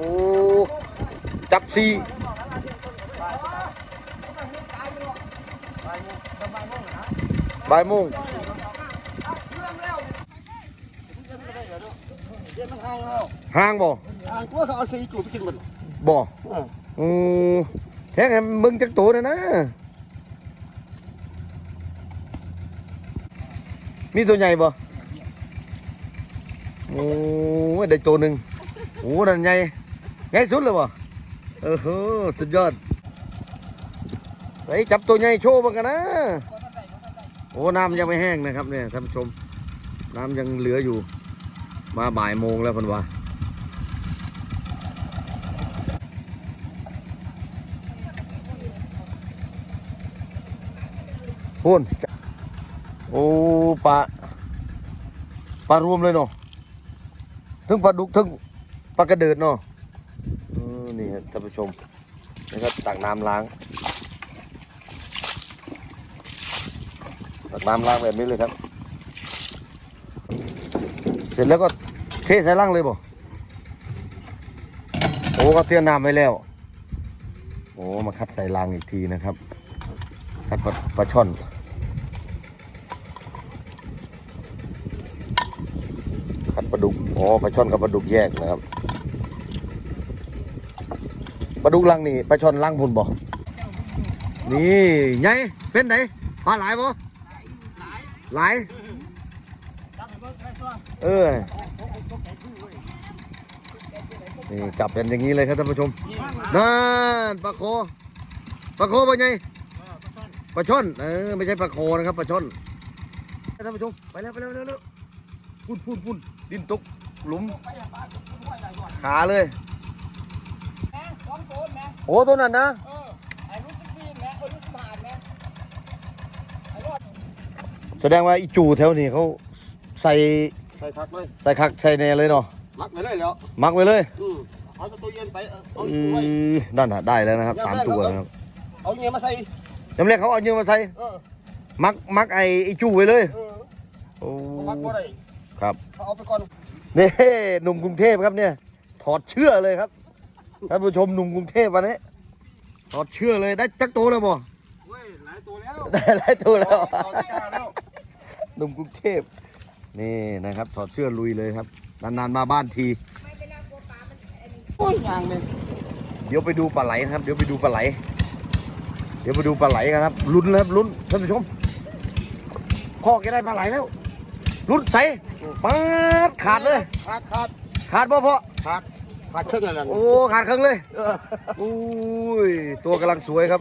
อ้จับสี่บ่ายโมงเดี๋ยวมันห่างแล้วห่างบ่ห่างกว่าเขาเอาสี่จูบไปกินมันบ่เอออือแท้งให้มึงจักตัวเลยนะ มีตัวใหญ่บ่โอ้ยได้ตัวหนึ่งโอ้นั่นใหญ่ ใหญ่สุดเลยบ่เออโหสุดยอดใส่จับตัวใหญ่โชว์มากันนะ โอ้น้ำยังไม่แห้งนะครับเนี่ยท่านผู้ชม น้ำยังเหลืออยู่ มาบ่ายโมงแล้วพันวาพูนโอ้ปลาปลารวมเลยเนาะทั้งปลาดุกทั้งปลากระเดิดเนาะ นี่ท่านผู้ชมนะครับตักน้ำล้างตักน้ำล้างแบบนี้เลยครับ เสร็จแล้วก็เทใส่ล่างเลยบ่โอ้ก็เตรียมน้ำไว้แล้ว โอ้มาคัดใส่ล่างอีกทีนะครับคัดปลาปลาช่อนคัดปลาดุกอ๋อปลาช่อนกับปลาดุกแยกนะครับ ปลาดุกลังนี่ปลาช่อนลังพุ่นบ่นี่ไงเป็นไหนปลาหลายบ่หลายเออนี่จับเป็นอย่างนี้เลยครับท่านผู้ชมนั่นปลาโคปลาโคเป็นไงปลาช่อนเออไม่ใช่ปลาโคนะครับปลาช่อนท่านผู้ชมไปแล้วไปแล้วไปแล้วไปแล้วพุ่นพุ่นพุ่นดินตกหลุมขาเลย แม่สองโซนแม่ โอ้ตัวนั้นนะเออไอ้ลูกสิบสี่แม่เออลูกสิบห้าแม่ไอ้รอดแสดงว่าอีจูแถวนี้เขาใส่ใส่ทักเลยใส่คักใส่แน่เลยเนาะมักไปเลยแล้วมักไว้เลยอืมเอาตัวเย็นไปเออเอาอืไว้อนั่นน่ะได้แล้วนะครับสามตัวนะครับเอาเงี้ยมาใส่จำเรียกเขาเอาเนื้อมาใส่เออมักมักไอ้ไอ้จูไว้เลยเออโอ้เอามักก็ได้ครับ เขาเอาไปก่อน นี่หนุ่มกรุงเทพครับเนี่ย ถอดเชื่อเลยครับ ท่านผู้ชมหนุ่มกรุงเทพวันนี้ถอดเชื่อเลยได้จักโตแล้วบ่เว้ยหลายตัวแล้วได้หลายตัวแล้วเอาตะกร้าแล้วหนุ่มกรุงเทพนี่นะครับ ถอดเสื้อลุยเลยครับ นานๆมาบ้านที โอ้ยยางเลยเดี๋ยวไปดูปลาไหลนะครับ เดี๋ยวไปดูปลาไหล เดี๋ยวไปดูปลาไหลกันครับ ลุ้นแล้วครับลุ้นท่านผู้ชมพ่อแกได้ปลาไหลแล้ว ลุ้นใส่ปัดขาดเลย ขาดขาดขาดบ่พ่อขาด ขาดเครื่องอะไรโอ้ขาดครึ่งเลย อุ้ย ตัวกำลังสวยครับ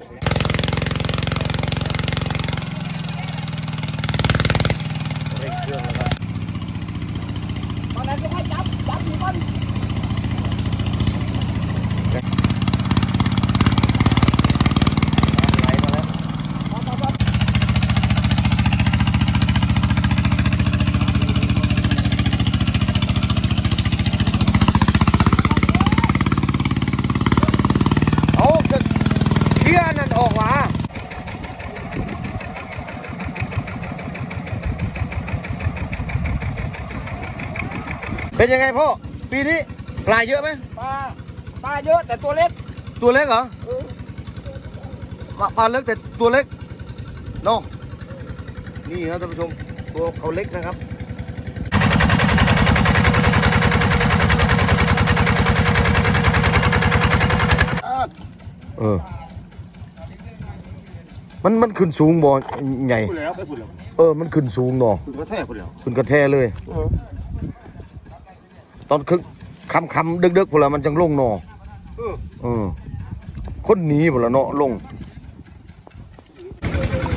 เร่งเครื่องแล้วครับ ตอนนั้นก็ให้จับจับอยู่ก่อน ไหลมาแล้ว พอพอพอ เอาจะเคลียร์นั่นออกมา เป็นยังไงพ่อ ปีนี้ปลาเยอะไหมปลาปลาเยอะแต่ตัวเล็กตัวเล็กเหรอเออปลาปลาเล็กแต่ตัวเล็กเนาะนี่ครับท่านผู้ชมตัวเขาเล็กนะครับอ่าเออมันมันขึ้นสูงบ่ใหญ่พูดแล้วไปพูดแล้วเออมันขึ้นสูงเนาะคุณก็แท้พูดแล้วขึ้นกระแทเลยเออ ตอนคึกคำคำดึกดึกๆพวกเรามันจังลงเนาะเออเออคนหนีพวกเราเนาะลง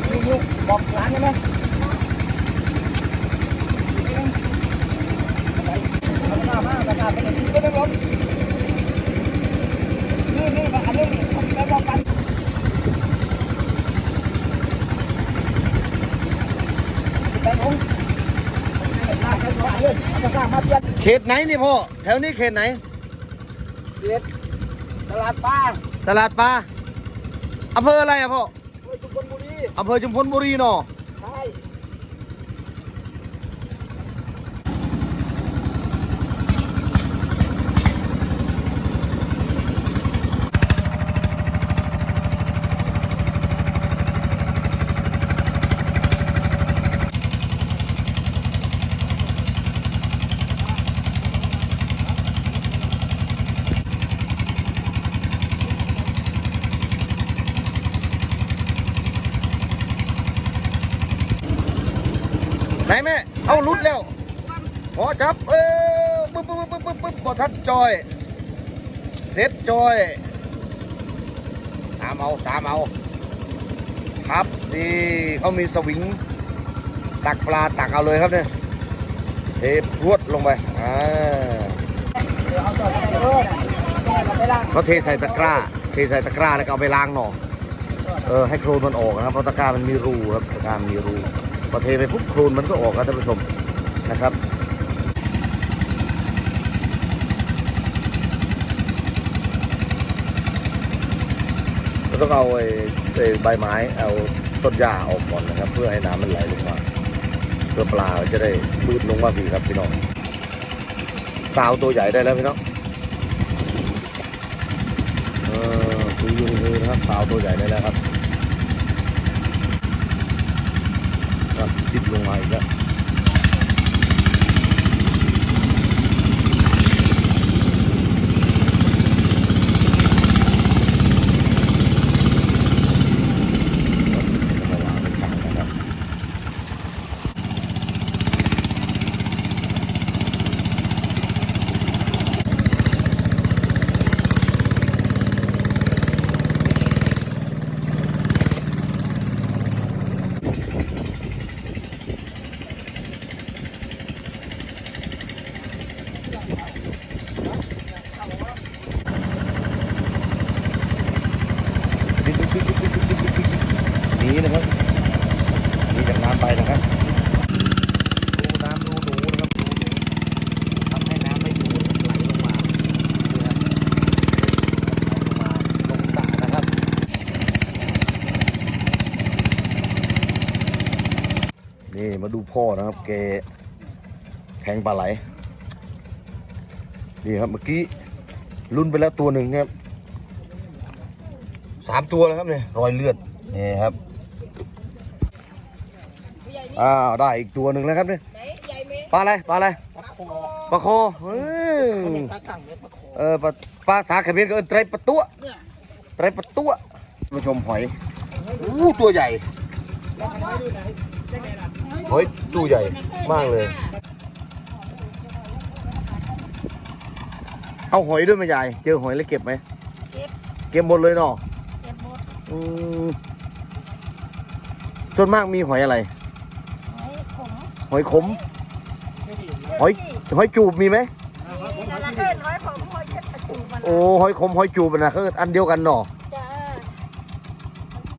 นี่นี่บอกหลานใช่ไหมเอาหน้ามากระดาษเป็นที่ก็ได้ลบนี่นี่อันนี้นี่แล้วบอกกันไปลงลากไปก่อน เลยเอากระดาษมาเปลี่ยนเขตไหนนี่พ่อ แถวนี้เขตไหนเด็ดตลาดปลา ตลาดปลาอำเภออะไรอะพ่อเฮ้ยทุกคนบุรีอำเภอชุมพลบุรีเนาะ นแม่ เอาลุดแล้วพอจับ เออปึ๊บปึ๊บปึ๊บปึ๊บปึ๊บพอทัดจอยเซ็ตจอย ตามเอา ตามเอา ครับนี่เขามีสวิง ตักปลาตักเอาเลยครับเนี่ยเทพรวดลงไป อ่าเขาเทใส่ตะกร้า เทใส่ตะกร้าแล้วก็เอาไปล้างหน่อ เออให้โครนมันออกนะครับ เพราะตะกร้ามันมีรูครับ ตะกร้ามีรู พอเทไปปุ๊บโครนมันก็ออกครับท่านผู้ชมนะครับเราต้องเอาไอ้ใบไม้เอาต้นหญ้าออกก่อนนะครับ เพื่อให้น้ำมันไหลลงมาเพื่อปลาจะได้บืดลงมาดีครับพี่น้องสาวตัวใหญ่ได้แล้วพี่น้องเออดูอยู่ในมือนะครับสาวตัวใหญ่ได้แล้วครับ ครับติดลงมาอีกแล้วเอาวางไว้ข้างนะครับ ห นี้นะครับนี่จากน้ำไปนะครับดูน้ำดูหนูนะครับทำให้น้ำไม่ดูดไหลลงมาไหลลงมาลงสระนะครับนี่มาดูพ่อนะครับแกแทงปลาไหลนี่ครับเมื่อกี้ลุ้นไปแล้วตัวหนึ่งครับ สามตัวแล้วครับเนี่ยรอยเลือดนี่ครับอ้าวได้อีกตัวหนึ่งแล้วครับเนี่ยปลาอะไรปลาอะไรปลาคอปลาโคเออปลาสั่งเม็ดปลาคอเออปลาปลาสาเขมิ้นก็เออไตรปลาตัวเนี่ยไตรปลาตัวมาชมหอยอู้ตัวใหญ่หอยตัวใหญ่มากเลย เอาหอยด้วยไหมยายเจอหอยแล้วเก็บไหมเก็บเก็บหมดเลยเนาะเก็บหมดอืม ส่วนมากมีหอยอะไร หอยขม หอยขมหอยหอยจูบมีไหมนี่นั่นละเกินหอยขมหอยเจ็บประตูมันโอ้หอยขมหอยจูบนะก็อันเดียวกันเนาะเ